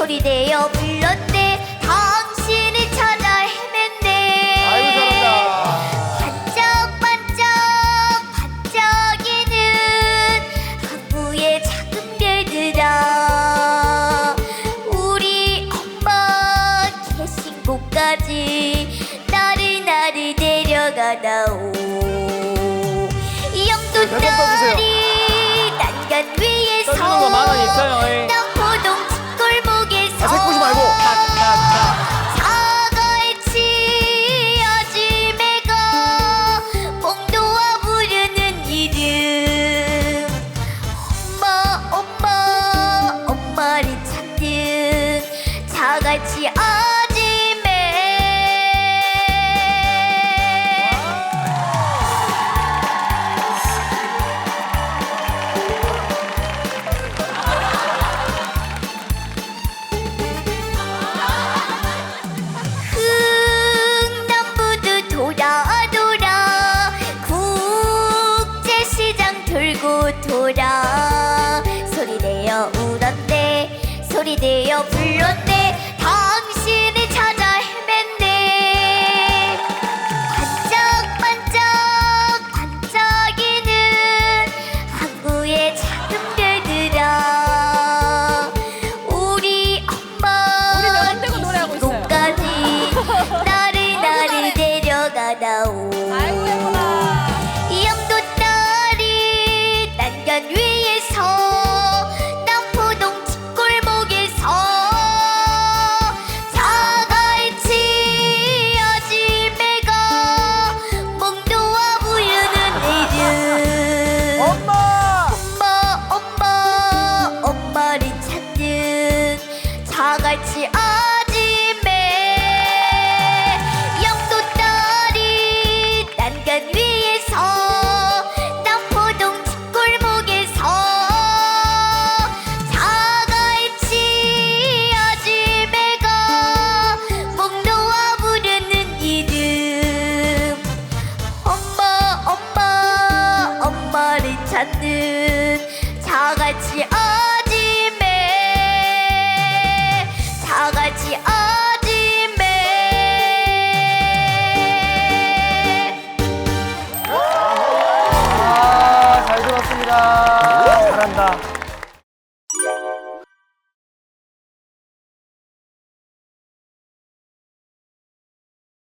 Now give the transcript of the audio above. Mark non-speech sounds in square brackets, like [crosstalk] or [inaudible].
소리 내어 불렀네 당신을 찾아 아이고 잘한다. 반짝반짝 반짝이는 항구의 작은 별들아 우리 엄마 계신 곳까지 나를 나를 데려가다오 돌고 돌아 소리 내어 울었네. 소리 내어 불렀네. 당신을 찾아 헤맨네. 반짝반짝 반짝이는 항구의 작은 별들아 우리 엄마 우리 명언 떼고 노래하고 있어요. 나를 [laughs] 나를 데려가다오 난간 위에서 남포동 뒷골목에서 자갈치 아지매가 몽도와 부르는 이름 엄마. 엄마 엄마 엄마를 찾는 자갈치 찾는 자같이 어짐에 자같이 어